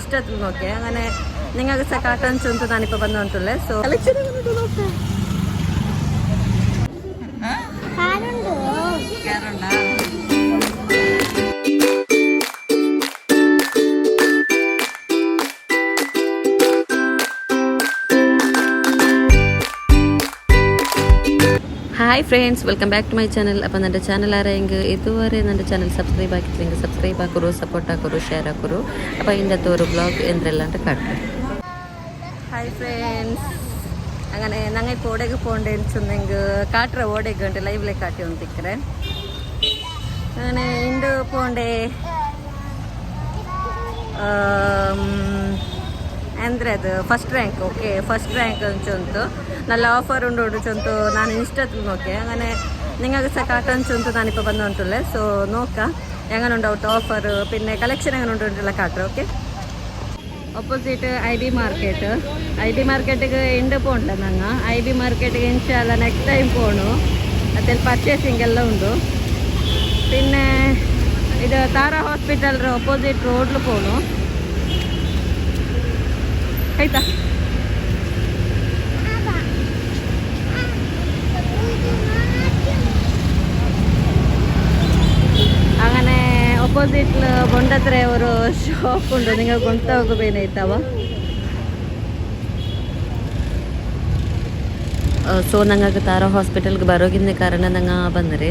ഇഷ്ടത്തിൽ നോക്കിയാൽ അങ്ങനെ നിങ്ങൾക്ക് കാട്ടൻ ചെന്ത് ഞാനിപ്പോൾ വന്നു വന്നിട്ടുള്ളത്. സോ കളിച്ചു നോക്കേ. Hi friends welcome back to my channel അപ്പം എന്റെ ചാനൽ ആരെങ്കിൽ ഇതുവരെ എന്റെ ചാനൽ സബ്സ്ക്രൈബ് ആക്കിയിട്ടില്ലെങ്കിൽ സബ്സ്ക്രൈബ് ആക്കുറു സപ്പോർട്ട് ആക്കുറു ഷെയർ ആക്കുറു അപ്പോൾ അതിന്റെ അകത്ത് ഒരു ബ്ലോഗ് എന്തെല്ലാണ്ട് കാട്ടു. ഹായ് ഫ്രണ്ട്സ് അങ്ങനെ ഞങ്ങൾ ഇപ്പോൾ ഓടേക്ക് പോകേണ്ടതെന്ന് ചെന്നെങ്കിൽ കാട്ടുക ഓടേക്ക് വേണ്ടി ലൈവിലേക്ക് കാട്ടി വന്നിരിക്കേ അങ്ങനെ ഇണ്ട് പോകണ്ടേ. ಅಂದರೆ ಅದು first rank okay first rank ಅಂಚೊಂತು ನಲ್ಲ ಆಫರ್ ಉಂಡು ಉಡುಚಂತು ನಾನು ಇಷ್ಟ ನೋಕೆ ಹಂಗೆ ನಿಂಗೆ ಸಹ ಕಾಟನ್ಸಂತು ನಾನು ಇಪ್ಪ ಬಂದು ಉಂಟುಲ್ಲ ಸೊ ನೋಕ ಹೆಂಗ ನೋಡು ಆಫರ್ ಪಿನ್ನೆ ಕಲೆಕ್ಷನ್ ಹೆಂಗ ನೋಡು ಉಂಟಿಲ್ಲ okay opposite I B market I B ಮಾರ್ಕೆಟಿಗೆ ಇಂಡ ಪೋಂಡ್ಲ ನಂಗೆ. ಐ ಬಿ ಮಾರ್ಕೆಟಿಗೆ ಇಂಚ ಅಲ್ಲ ನೆಕ್ಸ್ಟ್ ಟೈಮ್ ಪೋಣು. ಮತ್ತೆ ಪರ್ಚೇಸಿಂಗ್ ಎಲ್ಲ ಉಂಟು. ಪಿನ್ನೆ ಇದು ತಾರಾ ಹಾಸ್ಪಿಟಲ್ ಅಪೋಸಿಟ್ ರೋಡ್ಲು ಪೋಣು. ಆಯ್ತಾ അങ്ങനെ ഓപ്പോസിറ്റിൽ ബൊണ്ടത്ര ഒരു ഷോപ്പ് ഉണ്ട് നിങ്ങൾ കൊണ്ടുപോകുമ്പോഴേനായിട്ടാവ ಸೊ ನಂಗೆ ತಾರ ಹಾಸ್ಪಿಟಲ್ಗೆ ಬರೋಗಿಂದ ಕಾರಣ ನಂಗೆ ಬಂದರೆ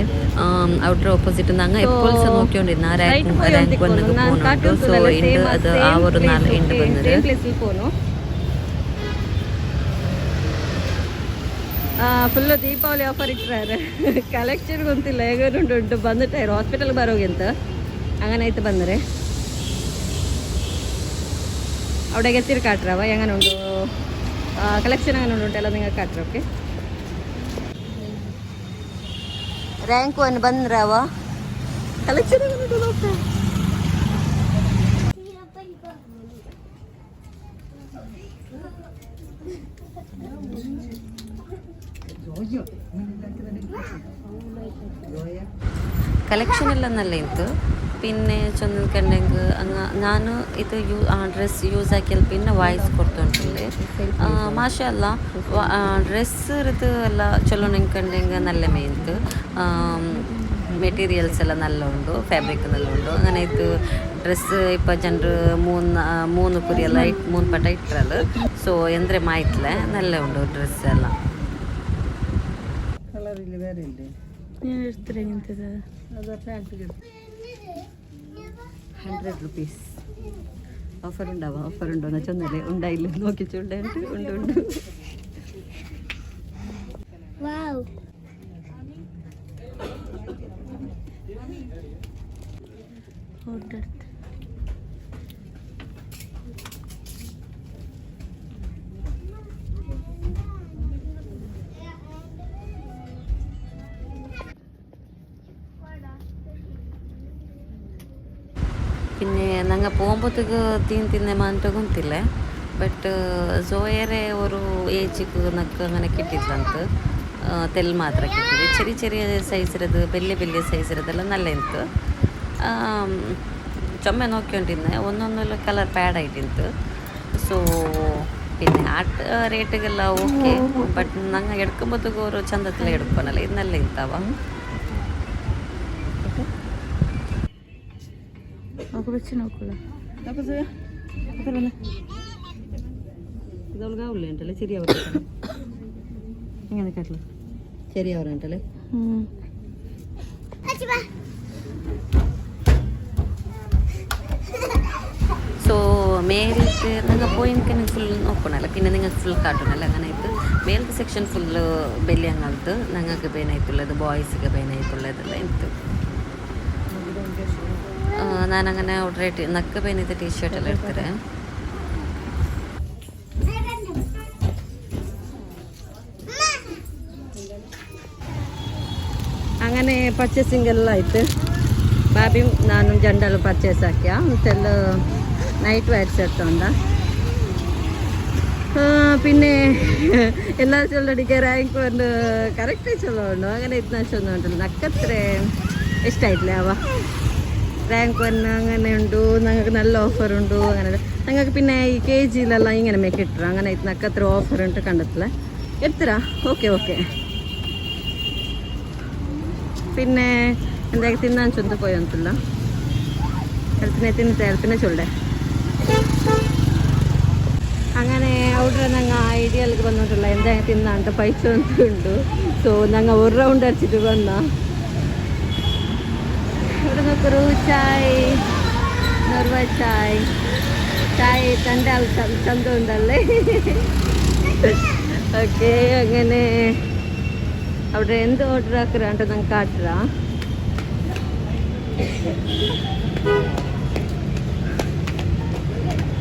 ಔಟ್ರ್ ಓಪೋಸಿಟ್ ನಂಗೆ ಎಪ್ಪಲ್ ಸಹ ನೋಡ್ಕೊಂಡಿದ್ದು ನಾ ರ್ಯಾಂಕ್ ರ್ಯಾಂಕ್ ಒನ್ಗೆ ಫೋನ್ ಸೊ ಇಂಡು ಅದು ಆ ಒಂದು ನಾಲ್ ಇಂಡು ಬಂದರೆ ಫುಲ್ಲು ದೀಪಾವಳಿ ಆಫರ್ ಇಟ್ಟರೆ ಕಲೆಕ್ಷನ್ ಗೊತ್ತಿಲ್ಲ, ಹೇಗೂ ಉಂಟು ಉಂಟು. ಬಂದುಟ್ಟಾರೆ ಹಾಸ್ಪಿಟಲ್ ಬರೋಗಿಂತ ಹಂಗನಾಯ್ತು ಬಂದರೆ. ಅವಡೆಗೆ ತಿರು ಕಾಟ್ರವ? ಹೆಂಗನ ಉಂಟು? ಕಲೆಕ್ಷನ್ ಹಂಗನ ಉಂಟು? ಎಲ್ಲ ನಿಂಗೆ ಕಾಟ್ರೋಕೆ ರ್ಯಾಂಕ್ ಒನ್ ಬಂದ್ರವ? ಕಲೆಕ್ಷನ್ ಕಲೆಕ್ಷನ್ ಎಲ್ಲ നല്ല ಇತ್ತು പിന്നെ ചൊന്നിക്കണ്ടെങ്കിൽ അങ്ങ് ഞാൻ ഇത് യൂ ಆ ಡ್ರೆಸ್ ಯೂಸ್ ಹಾಕಿಲ್ಲ പിന്നെ ವಾಯ್ಸ್ ಕೊಡ್ತುಂಟಲ್ಲಿ ಮಾಷಲ್ಲ ಡ್ರೆಸ್ ಇದು ಎಲ್ಲ ಚಲೋ ನಿಂಕಂಡೆಂಗೆ നല്ല ಮೇಯ್ತು മെറ്റീരിയൽസ് എല്ലാം നല്ല ഉണ്ട് ഫാബ്രിക് നല്ല ഉണ്ട് അങ്ങനെ ഇത് ഡ്രസ്സ് ഇപ്പം ಜನರು മൂന്ന് മൂന്ന് ಕುರಿಯೆಲ್ಲ ಇಟ್ ಮೂರು ಪಟ ಇಟ್ಟರಲ್ಲ ಸೊ ಎಂದ್ರೆ ಮಾಯ್ತಲೆ നല്ല ഉണ്ട് ಡ್ರೆಸ್ ಎಲ್ಲ ಕಲರ್ ಇಲ್ಲಿ ಬೇರೆ ഞാൻ എടുത്തില്ല ഇങ്ങനത്തെ ഹൺഡ്രഡ് റുപ്പീസ്. ഓഫർ ഉണ്ടാവാം. ഓഫർ ഉണ്ടോ എന്ന് വെച്ചാൽ ഒന്നല്ലേ ഉണ്ടായില്ല നോക്കിച്ചുണ്ടായിട്ട് ഉണ്ട് ഉണ്ട്. ഓർഡർ പിന്നെ நாங்கள் போகும்போதுக்கு தீன் தின்னமான்ட்டு ಗೊತ್ತಿಲ್ಲ ಬಟ್ സോയറെ ഒരു ഏജിക്ക് നക്ക് അങ്ങനെ കിട്ടിയിട്ടുണ്ട് തെൽ മാത്രം കിട്ടിയത് ചെറിയ ചെറിയ സൈസിറത് വലിയ വലിയ സൈസിറതെല്ലാം നല്ല എനിക്ക് ചുമ നോക്കിക്കൊണ്ടിരുന്നെ. ഒന്നൊന്നുമില്ല കളർ പാഡായിട്ടിരുന്നത് സോ പിന്നെ ആ റേറ്റുകളെല്ലാം ഓക്കെ ബട്ട് ഞങ്ങൾ എടുക്കുമ്പോഴത്തേക്കും ഒരു ചന്തത്തിൽ എടുക്കണല്ലോ ഇത് നല്ല ഇത്താവാം ഒക്കെ വെച്ച് നോക്കൂല. ഇതൊക്കെ ഉള്ളേ ഉണ്ടല്ലേ? ശരിയാവും ഇങ്ങനെ കേട്ടില്ല ശരിയാവും ഉണ്ടല്ലേ? സോ മേലേക്ക് നിങ്ങൾ പോയെനിക്ക് എനിക്ക് ഫുൾ നോക്കണമല്ല പിന്നെ നിങ്ങൾക്ക് ഫുൾ കാട്ടണമല്ല അങ്ങനെ ആയിട്ട് മേലത്തെ സെക്ഷൻ ഫുള്ള് വലിയ അങ്ങനത്ത് ഞങ്ങൾക്ക് പെയിനായിട്ടുള്ളത് ബോയ്സിക്ക് പെയിനായിട്ടുള്ളതല്ല എനിക്ക് ഞാനങ്ങനെ ഓർഡർ ചെയ്തിട്ട് നക്ക് പെയിൻ പെയ്യുന്നത് ടീഷർട്ടെല്ലാം എടുത്തിട്ട് അങ്ങനെ പർച്ചേസിംഗ് എല്ലാം ആയിട്ട് ബാബിയും നാനും ജണ്ടാലും പർച്ചേസ് ആക്കിയ. മತ್ತೆಲ್ಲ നൈറ്റ് വയർസ് എടുത്തോണ്ട. പിന്നെ എല്ലാ ചൊല്ലടിക്ക് റാങ്ക് ಒಂದು ಕರೆಕ್ಟ್ ಚಲೋ അങ്ങനെ ಇದ್ನ ಚಂದ ಉಂಟಲ್ಲ ನಕ್ಕತ್ರೆ ಎಷ್ಟಾಯ್ತಲೇ ಅವ റാങ്ക് വന്ന അങ്ങനെ ഞങ്ങൾക്ക് നല്ല ഓഫർ ഉണ്ടു? അങ്ങനെ. ഞങ്ങൾക്ക് പിന്നെ ഈ കെ ജിയിലെല്ലാം ഇങ്ങനെ മേക്ക് ഇട്ടു അങ്ങനെ ഇതിനൊക്കെ അത്ര ഓഫർ ഉണ്ട് കണ്ടെത്തില്ല എത്ര ഓക്കെ ഓക്കെ പിന്നെ എന്തായാലും തിന്നാൻ ചൊന്ത് പോയി വന്നിട്ടില്ല എൽപ്പിനെ തിന്നിട്ട് ചൊല്ലേ. അങ്ങനെ അവിടെ ഞങ്ങൾ ഐഡിയയിലേക്ക് വന്നിട്ടുള്ള എന്താ തിന്നാണ്ട് പൈസ ഒന്നും ഉണ്ട് സോ ഞങ്ങൾ ഒരു റൗണ്ട് അടിച്ചിട്ട് വന്നാൽ ഇവിടുന്ന് ക്രൂ ചായ് നോർമ ചായ്. ചായ തന്റെ ആൾ ചന്തം ഉണ്ടല്ലേ ഓക്കെ അങ്ങനെ അവിടെ എന്ത് ഓർഡർ ആക്കുന്നുണ്ടോ നമുക്ക് കാട്ടുക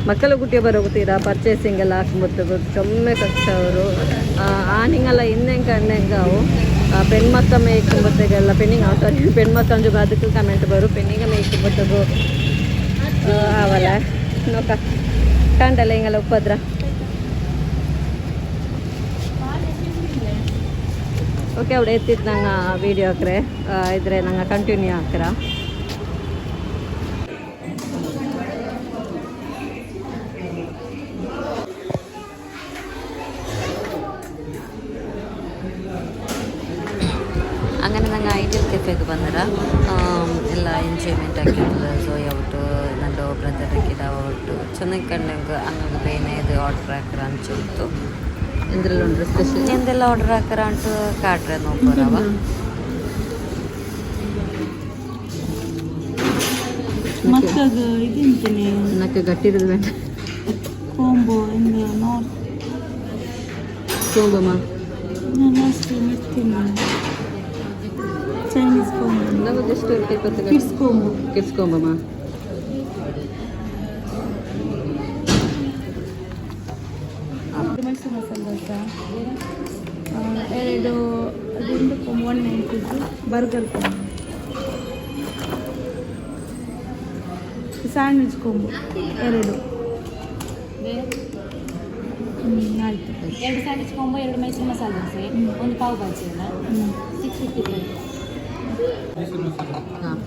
ಮಕ್ಕಳ ಗುಟ್ಟಿಗೆ ಬರೋಗುತ್ತೀರಾ ಪರ್ಚೇಸಿಂಗ್ ಎಲ್ಲ ಹಾಕ್ಬಿಡ್ತದೆ ಚೊಮ್ಮೆ ಕಷ್ಟ ಅವರು ಆನಿಂಗೆಲ್ಲ ಇನ್ನೆಂಗ ಅಣ್ಣೆಂಗಾವು ಪೆಣ್ಮಕ್ಕ ಮೇಯ್ಕೊಂಬತ್ತಾಗೆಲ್ಲ ಪೆಣ್ಣಿಗೆ ಹಾಕ್ತಾರೆ ಪೆಣ್ಮಕ್ಕ ಅಂಜು ಅದಕ್ಕೆ ಕಮೆಂಟ್ ಬರು. ಪೆಣ್ಣಿಗೆ ಮೇಯ್ಕೊಂಬತ್ತದು ಅವಲ್ಲ ನೋಕ ಕಂಡಲ್ಲ ಹಿಂಗೆಲ್ಲ ಉಪದ್ರ ಓಕೆ, ಅವಳು ಎತ್ತಿತ್ತು ನಂಗೆ ವೀಡಿಯೋ ಹಾಕ್ರೆ. ಇದ್ರೆ ನಂಗೆ ಕಂಟಿನ್ಯೂ ಹಾಕ್ರ? അങ്ങനെ ഞങ്ങൾ ഐഡിയൽ ಕೆಫೆಗೆ ಬಂದರ ಎಲ್ಲ ಎಂಜಾಯ್ಮೆಂಟ್ ಆಗಿರ್ತದೆ ಸೊ ಯಾವತ್ತು ನಂದು ಬ್ರದರ್ ಆಗಿದ ಒಟ್ಟು ಚೆನ್ನಾಗಿ ಕಂಡಂಗೆ ಹಂಗೆ ಬೇನೆ ಇದು ಆರ್ಡರ್ ಹಾಕ್ರ ಅಂಚಿತ್ತು എന്തെല്ലാം ഉണ്ട് സ്പെഷ്യൽ എന്തെല്ലാം ഓർഡർ ആക്കാറാണ്ട് കാട്ടറ നോക്കാറവ ಮತ್ತಾಗ ಇದಿಂತೀನಿ എന്നൊക്കെ കട്ടിരുത് വേണ്ട ಕೋಂಬು ಎಂದು ನೋಡ್ സോമ്പമ്മ ಅನಾನಸ್ ತಿನ್ನ ಚೈನೀಸ್ ಕೊಂಬು ನಾವು ಜಸ್ಟ್ ಕಿಡ್ಸ್ ಕೊಂಬು ಕಿಡ್ಸ್ ಮಸಾಲೆ ದೋಸೆ ಎರಡು ಅದರಿಂದ combo one ninety burger combo sandwich combo ಎರಡು. ಆಯಿತು ಎರಡು ಸ್ಯಾಂಡ್ವಿಚ್ ಕೊಂಬು ಎರಡು ಮೈಸೂರು ಮಸಾಲೆ ದೋಸೆ ಒಂದು ಪಾವ್ ಭಾಜಿ ಅಲ್ಲ ಹ್ಞೂ ಸಿಕ್ಸ್ ಫಿಫ್ಟಿ ಫೈವ್ ಹಾಂ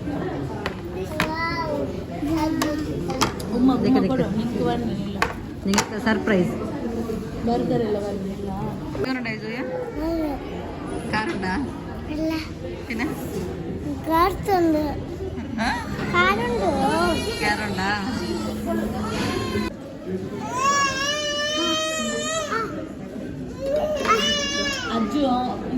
ಉಮ್ಮ ದಿಕ್ಕ ಉಮ್ಮ ದಿಕ್ಕ. ಕೊಡು ನಿಂಗೆ ಬರಲಿಲ್ಲ നിങ്ങൾക്ക് സർപ്രൈസ് ಬರ್ಗರ್ ಎಲ್ಲ ಬರಲಿಲ್ಲ കാറുണ്ടാ പിന്നെ കാർത്തുണ്ട് കാറുണ്ട് കാറുണ്ടാ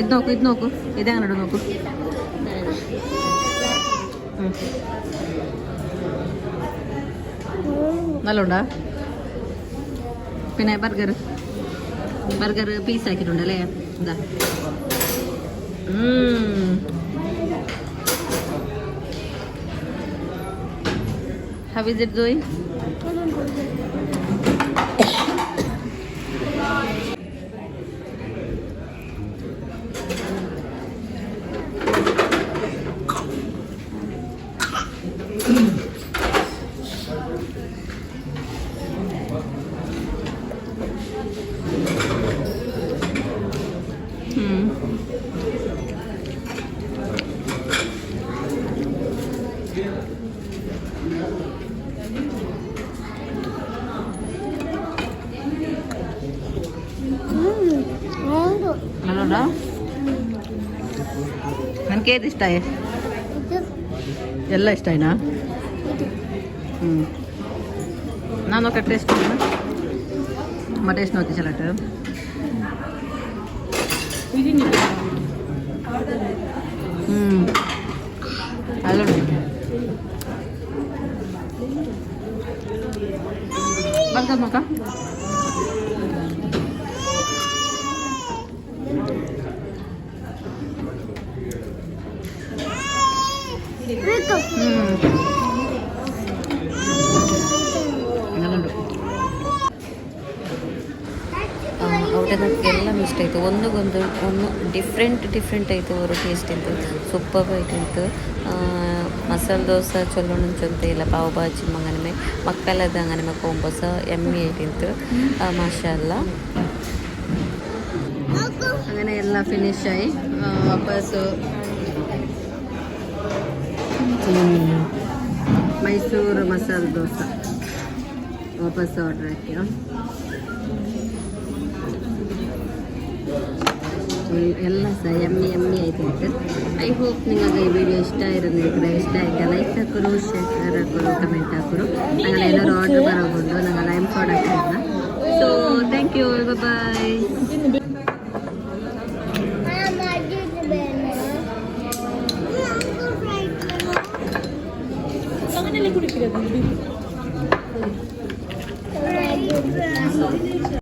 ಇದು നോക്കൂ ഇത് നോക്കൂ. ഇതെങ്ങനെ നോക്കൂ. ഉം. നല്ലോണ്ടാ? പിന്നെ ബർഗർ. ബർഗർ പീസ് ആക്കിയിട്ടുണ്ട് അല്ലേ? എന്താ ഹവ് ഇസ് ഇറ്റ് ഡൂയിങ് ಹೌದು ನಲ್ಲೋಡ ನನಗೆ ಏದು ಇಷ್ಟ ಇದು ಎಲ್ಲ ಇಷ್ಟ ಆಯ್ನಾ ಹ್ಞೂ ನಾನು ఒక టేస్ట్ మా టేస్ట్ నోతి చల్లట ಇದೀನಿ ಹ್ಞೂ ഉണ്ടാക്കാൻ നോക്കാം അവിടെ ಎಲ್ಲ ಇಷ್ಟ ಆಯಿತು ಒಂದಕ್ಕೊಂದು ಒಂದು ಡಿಫ್ರೆಂಟ್ ಡಿಫ್ರೆಂಟ್ ಆಯಿತು ಅವರು ಟೇಸ್ಟ್ ಇತ್ತು ಸೂಪರ್ ಆಯಿತು ಮಸಾಲೆ ದೋಸೆ ಚೊಲೋ ಅಂತ ಇಲ್ಲ ಪಾವ್ ಭಾಜಿ ಮಂಗನ ಮಂಗನಮೆ ಮಕ್ಕಳದ ಅಂಗನಮೆ ಕೊಂಬಸ ಎಮ್ಮಿ ಆಯ್ತಿತ್ತು ಮಾಷಲ್ಲ അങ്ങനെ എല്ലാം ഫിനിഷായി വാപ്പസ് മൈസൂർ മസാല ദോശ വാപ്പസ് ഓർഡർ ആക്കിയോ ಎಲ್ಲ ಸಹ ಎಮ್ಮಿ ಎಮ್ಮಿ ಆಯ್ತು ಐ ಹೋಪ್ നിങ്ങൾക്ക് ಈ ವಿಡಿಯೋ ಇಷ್ಟ ಇರೋದಿದ್ರೆ ಇಷ್ಟ ಆಯ್ತಾ ಲೈಕ್ ಹಾಕೋರು ಶೇರ್ ಹಾಕೋರು ಕಮೆಂಟ್ ಹಾಕೋರು ഞങ്ങൾ ಏನಾದ್ರು ಆರ್ಡರ್ ಬರೋಬಹುದು ഞങ്ങൾ ಐಮ್ ಪ್ರಾಡಕ್ಟ್ ಇಲ್ಲ ಸೊ ಥ್ಯಾಂಕ್ ಯು ಬಾಯ್ അങ്ങനെയല്ലേ കുടിക്കരുത് Maggi.